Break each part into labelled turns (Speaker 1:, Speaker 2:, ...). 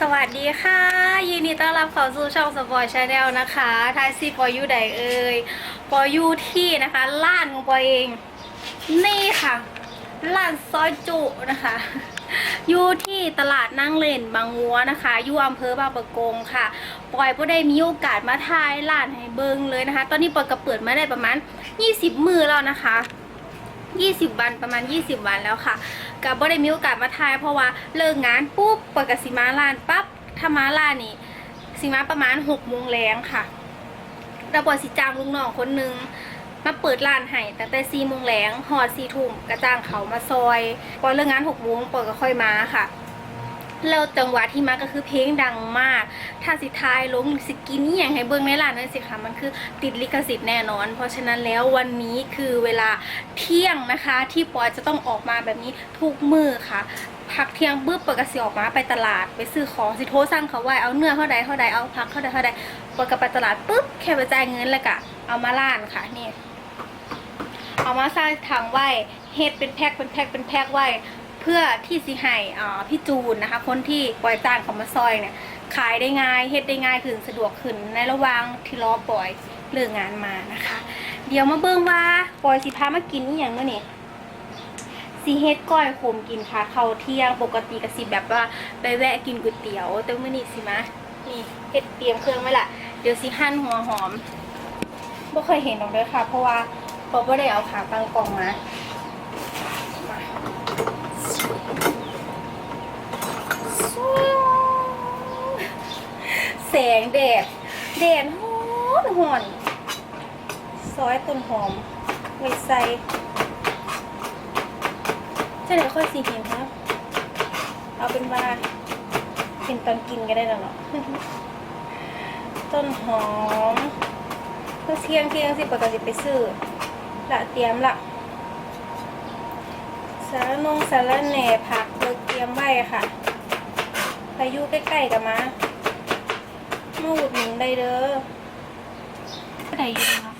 Speaker 1: สวัสดีค่ะ ยินดีต้อนรับเข้าสู่ช่องสปอยชาแนลนะคะทายซีปอยยูไดเอ่ยปอยยูที่นะคะล้านของปอยเอง นี่ค่ะล้านซอยจุนะคะอยู่ที่ตลาดนั่งเล่นบางงัวนะคะอยู่อำเภอบางปะกงค่ะปอยก็ได้มีโอกาสมาทายร้านให้เบิงเลยนะคะ ตอนนี้ปอยก็เปิดมาได้ประมาณ 20 มือแล้วนะคะ 20 วันประมาณ 20 วันแล้วค่ะกับบ่ได้มีโอกาสมาทาย เพราะว่าเลิกงานปุ๊บเปิดกับสิมาลานปั๊บถ้ามาลานนี่สิมาประมาณ6โมงแรงค่ะเราปอยสิจางลุงน้องคนนึงมาเปิดร้านให้แต่แต่4โมงแรงหอด4ทุ่มกระจ้างเขามาซอยปอยเลิกงาน6โมงปอยก็ค่อยมาค่ะ แล้วจังหวะที่มาก็คือเพลงดังมาก ถ้าสิทายลงสิกินนี่อย่างให้เบิ้งในร้านนั่นสิคะมันคือติดลิขสิทธิ์แน่นอน เพราะฉะนั้นแล้ววันนี้คือเวลาเที่ยงนะคะ ที่ปอยจะต้องออกมาแบบนี้ทุกมือค่ะพักเที่ยงปุ๊บปอยก็สิออกมาไปตลาดไปซื้อของสิโทรสั่งเขาไว้เอาเนื้อเท่าใดเท่าใดเอาพักเท่าใดเท่าใดปอยก็ไปตลาดปุ๊บแค่ไปจ่ายเงินแล้วก็เอามาร้านค่ะนี่เอามาใส่ถังไว้เฮ็ดเป็นแพ็คเป็นแพ็คเป็นแพ็คไว้ พื่อที่สิให้พี่จูนนะคะ คนที่ปล่อยจางเขามาซอยเนี่ยขายได้ง่ายเฮ็ดได้ง่ายขึ้นสะดวกขึ้นในระหว่างที่รอปล่อยเลิกงานมานะคะ เดี๋ยวมาเบิ่งว่าปล่อยสิพามากินอย่างเมื่อนี่สีเฮ็ดก้อยขมกินค่ะเขาเที่ยงปกติก็สิแบบว่าไปแวะกินก๋วยเตี๋ยวแต่เมื้อนี้สิมานี่เฮ็ดเตรียมเครื่องไว้ละเดี๋ยวสิหั่นหัวหอมบ่เคยเห็นหรอกเด้อค่ะ เพราะว่าปอบ่ได้เอาขาตั้งกล่องมามา แสงแดด แดดหอมหอนซอยต้นหอมไว้ใส่จะไหนค่อยสีเห็นครับเอาเป็นว่าเป็นตอนกินก็ได้แล้วเนาะต้นหอมเพื่อเที่ยงเที่ยงสิปกติไปซื้อละเตรียมละสารนงสารแหน่ผักเบิกเตรียมไว้ค่ะ พายุใกล้ๆกันมามาอุดหนุนได้เด้อได้อยู่เนาะ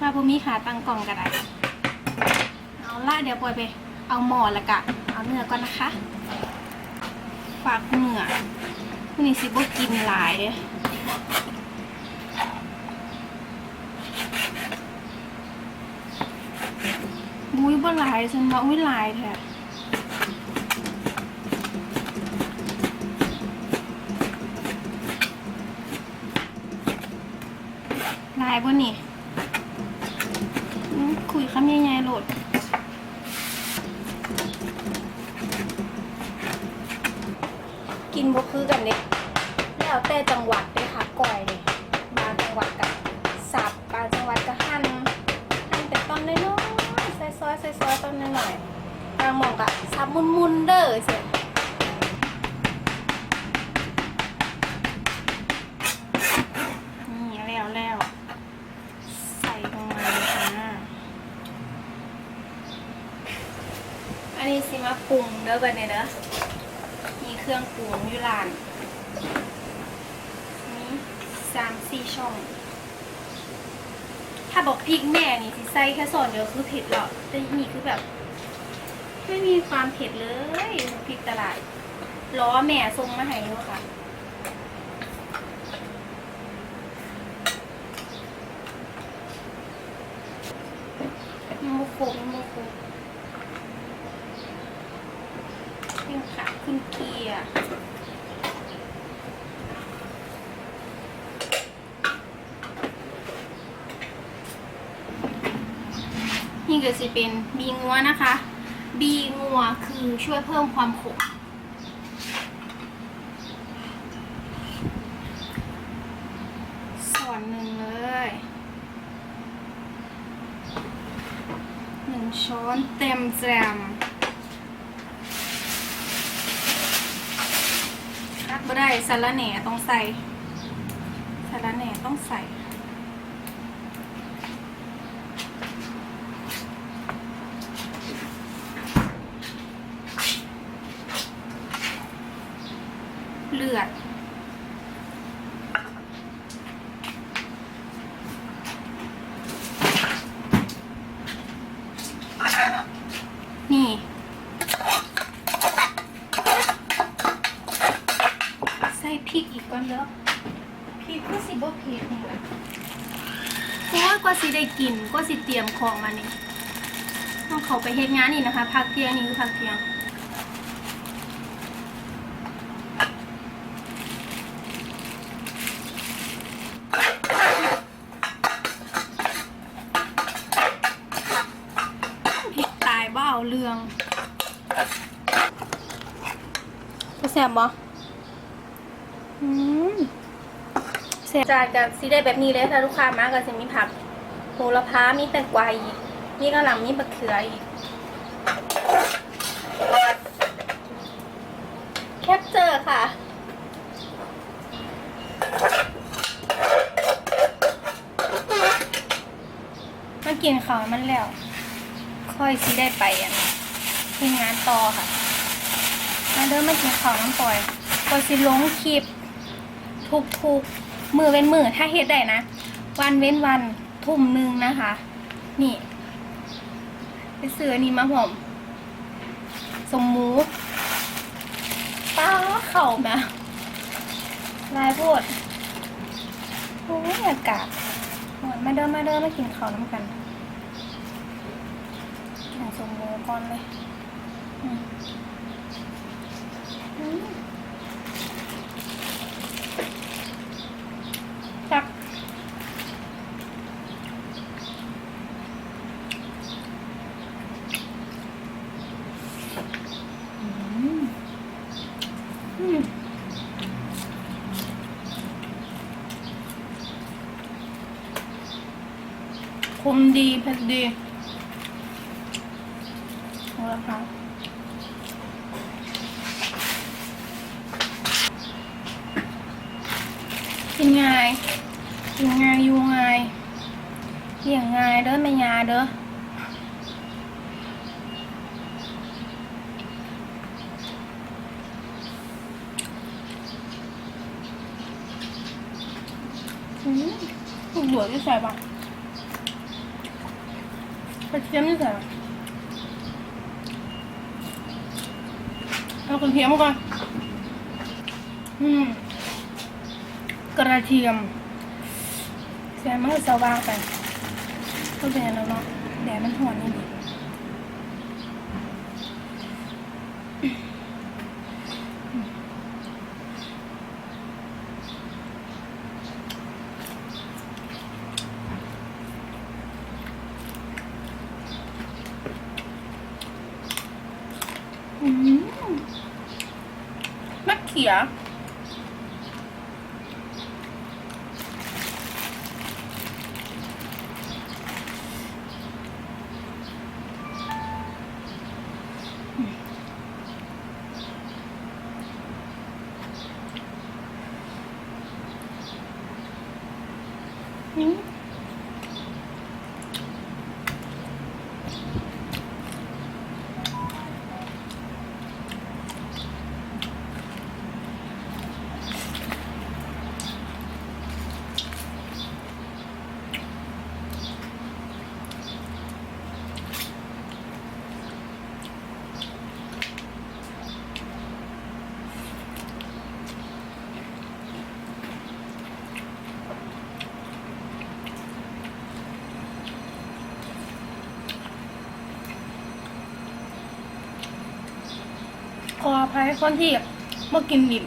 Speaker 1: มาพมีขาตั้งกล่องกันได้เอาละเดี๋ยวปล่อยไป เอาหมอล้วกะ เอาเนื้อก่อนนะคะ ฝากเนื้อวันนี้สิบ่กินหลายเด้อบุ้ยบ่หลายฉันว่าอุ้ยหลายแท้ายบนนี่คุยคำใหญ่ๆโหลดกินบ่คือกันเด็แล้วแต่จังหวัดเลยค่ะก่อยเลยบางจังหวัดกับสับบางจังหวัดก็หั่นหั่นเป็นต้นน้อยๆซอยใส่ซอยต้นน้อยๆบางหมองก็สับมุนๆเด้อเสียนี่แล้วแล้ว ใส่ลงมาเลยค่ะ อันนี้สิมาป รุงเด้อบันเนี่ยเด้อมีเครื่องปรุงอยู่ร้านนี่สามสี่ช่อง ถ้าบอกพริกแม่นี่สิใส่แค่ส่วนเดียวคือเผ็ดหรอกแต่นี่คือแบบ ไม่มีความเผ็ดเลยพริกตลาดล้อแม่ทรงมาให้ด้วยค่ะโมโคโมโคยังขาดคุ ณเกียร์นี่ก็จะเป็นบีงัวนะคะ บีงัวคือช่วยเพิ่มความขมส่วนหนึ่งเลยหนึ่งช้อนเต็มแจมคัด บ่ได้สาระแหน่ต้องใส่สาระแหน่ต้องใส่เลือด นี่ ก่อนเด้อพริกก็สิบ่เผ็ดนี่แหละโอ้ยกว่าสิได้กินกว่า สิเตรียมของมานี่ต้องเขาไปเฮ็ดงานนี่นะคะ พักเที่ยงนี่คือพักเที่ยงพริกตายบ่เอาเรื่องจะแซ่บบ่อืมแซ่บจานกับซีได้แบบนี้เลยถ้าลูกค้ามาก็จะมีผัก โหระพามีแตงกวาอีกมีกระหล่ำมีมะเขืออีก แคปเจอร์ค่ะมากินข้าวมันแล้ว ค่อยสิได้ไปอันทีงานต่อค่ะ มาเดินมากินข้าวน้ำปล่อยก็สิลงคลิปทุกทุกๆมือเว้นมือถ้าเฮ็ดได้นะ วันเว้นวัน ทุ่มหนึ่งนะคะ นี่ไปซื้ออันนี้มาผม สมมูป้าเข่ามาลายโพดโอ้ยอากาศมดมาเดินมาเดินมากินข้าวน้ำกันกินสมมูก่อนเลยอืมอืมจักอืมอืม คมดีเผ็ดดีเอาละค่ะกินง่ายกินง่ายอยู่ง่ายเลี้ยงง่ายเด้อแม่ยาเด้อหลือที่ใส่ปะ กระเทียมนี่ใส่ปะเอากระเทียมก่อน อืม กระเทียมแซมมันก็สว่างไปก็แดดแล้วเนาะแดดมันหอนนี่ดิอืม มะ ขออภัยคนที่เมื่อกินดิบ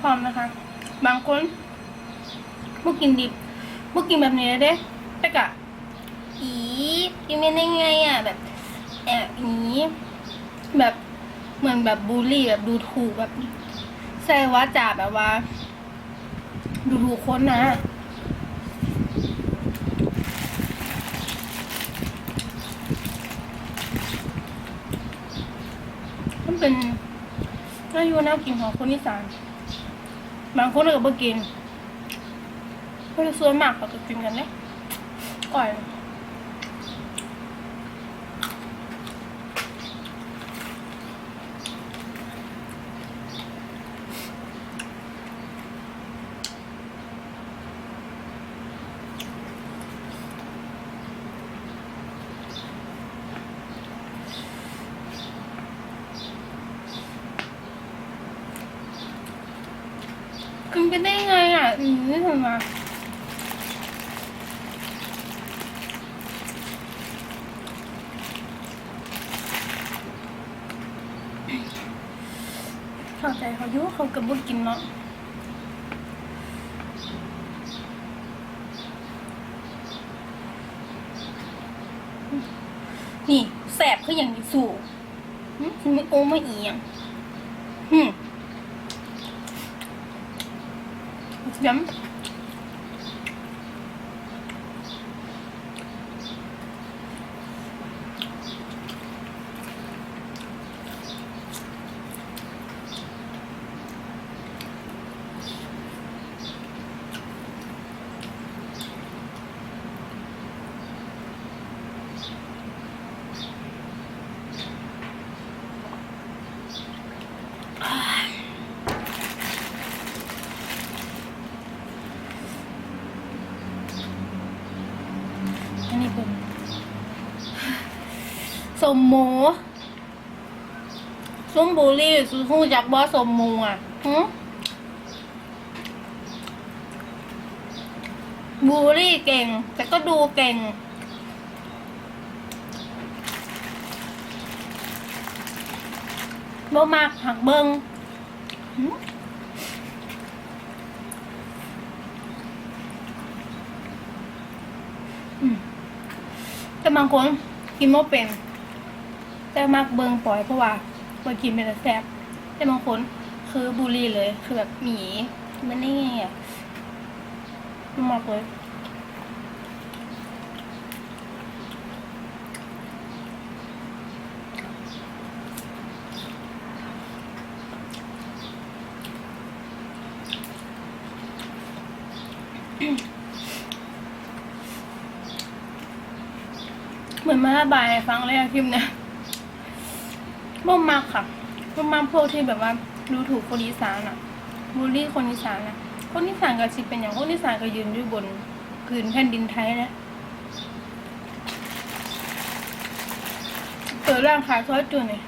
Speaker 1: พร้อมนะคะ บางคนเมื่อกินดิบเมื่อกินแบบนี้เด้แต่กะอีกินไม่ได้ไงอะแบบแอบอีแบบเหมือนแบบบูลลี่แบบดูถูกแบบใส่ว่าจ่าแบบว่า ดูถูกคนนะ มันเป็นอายุแนวกินของคนอีสาน บางคนก็บ่กินไม่ได้ส่วนมากเขาก็กินกันเนี่ยก่อย กินไปได้ไงอะอืมนี่ทำไมาเข้าใจเขายุ่เขากระบุกกินเนาะนี่แสบคืออย่างนี้สู่หึมันไม่โอ้ไม่อียงหืม ย้ำอันนี้เป็นส มหมูส้มบูรี่ซูฮูจากบอสมหมูอะหึบูรี่เก่ง แต่ก็ดูเก่ง บ่มากหักเบิงหึอืมแต่บางคนกินไม่เป็น แต่มักเบิงปล่อยเพราะว่าไปกินเป็นแซ่บแต่บางคนคือบุรีเลย คือแบบหมีมันได้ไงอะม่มักเลยเหมือนมาระบายฟังเลยอะคลิปเนี่ย บ่มักค่ะบ่มักพวกที่แบบว่าดูถูกคนอีสานอะบูลลี่คนอีสานอะคนอีสานก็สิเป็นอย่างคนอีสานก็ยืนอยู่บนพื้นแผ่นดินไทยนะเปิดร้านขายซอยจุนเนี่ย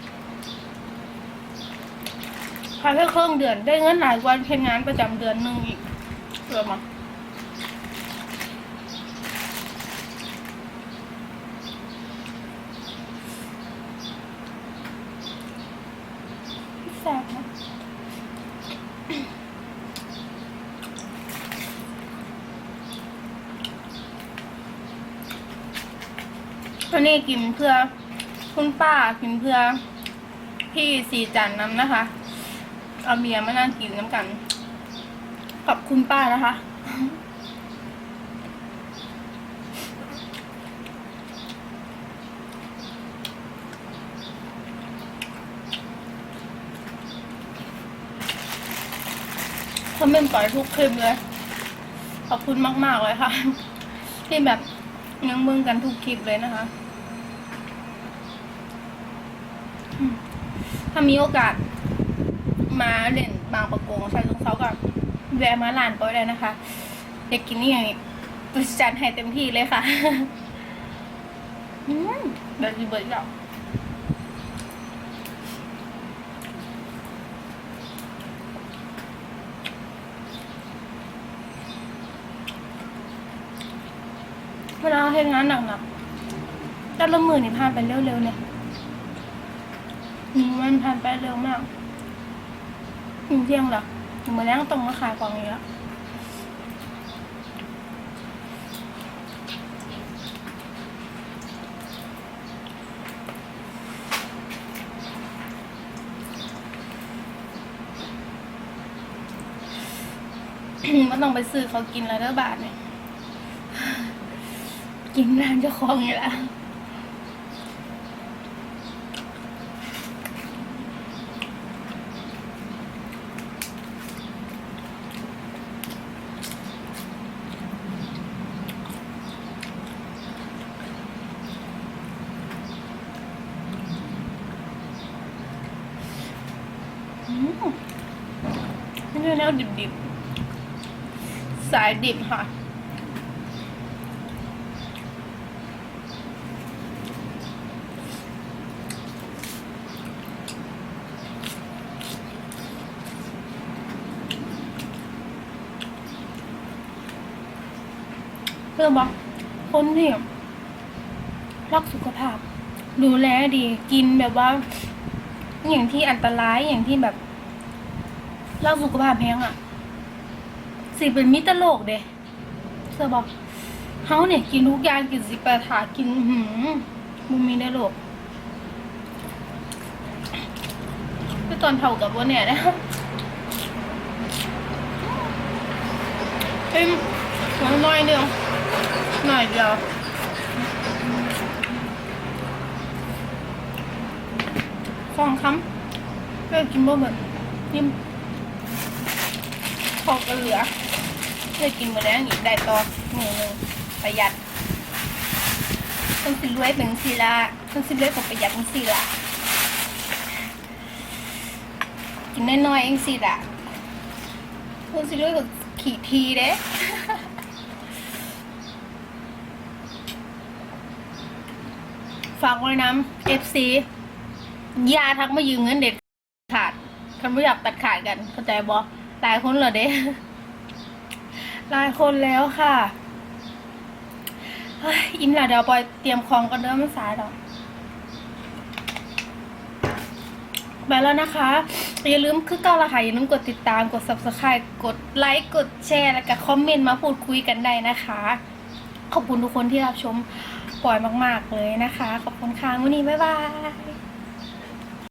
Speaker 1: ขายแค่ครึ่งเดือนได้เงินหลายวันเพ็นงานประจำเดือนหนึ่งอีกเปิดมา แซ่บนะอั นนี้กินเพื่อคุณป้ากินเพื่อพี่สีจันน้ำนะคะ เอาเบียร์มานั่งกินน้ำกัน กับคุณป้านะคะ คอมเมนต์ต่อยทุกคลิปเลย ขอบคุณมาก ๆ เลยค่ะ ที่แบบยังมึงกันทุกคลิปเลยนะคะอืม ถ้ามีโอกาส มาเล่นบางประกงใช้ลูกเขากับแวะมาลานปอยได้นะคะอยากกินนี่อย่างนี้ตุจัดให้เต็มที่เลยค่ะอืมเดี๋ยวจะเบิร์ดแล้วเวลาเราเฮ็ดงานหนักๆแต่ละมือนี่ผ่านไปเร็วๆเนี่ย มันผ่านไปเร็วมากอืมเที่ยงแล้วถึงมาแล้วตรงมาขายของอีกแล้วมันต้องไปซื้อเขากินแล้วเด้อบาทเนี่ยกินร้านเจ้าของนี่แหละ ช่แนวดิบดิบสายดิบค่ะ เพื่อนบอกคนที่รักสุขภาพ ดูแลดีกินแบบว่า อย่างที่อันตรายอย่างที่แบบ เรักสุขภาพแพงอะ สิเป็นมิตรโลกเด้เธอบอกเฮาเนี่ยกินทุกอย่างกินสิปาถากินหืมมุมมีในโลกคือตอนเท่ากับว่าเนี่ยนะเอ็มน้อยเดียวหน่อยเดียวสองคำเลิกกินบ่เหมือนนิ่ม อกันเหลือเลยกินมาแล้วอีกได้ต่อหนึ่งหนึ่งประหยัดต้องสิรวยเป็นสีละต้องสิรวยกับประหยัดเป็นสีละกินน้อยๆเองสิละต้องสิรวยกับขี่ทีเด้ฝากไว้น้ำ FC ยาทักมายืมเงินเด็ดขาดคันไม่อยากตัดขาดกันเข้าใจบอ หลายคนเหรอเด้หลายคนแล้วค่ะอิ่มและเดี๋ยวปอยเตรียมของกันเด้อไม่สายหรอกไปแล้วนะคะ อย่าลืมคือเก้าละค่ะ อย่าลืมกดติดตามกด subscribe กดไลค์กดแชร์ แล้วก็คอมเมนต์มาพูดคุยกันได้นะคะ ขอบคุณทุกคนที่รับชมปล่อยมาก ๆ เลยนะคะ ขอบคุณค่ะวันนี้บ๊ายบาย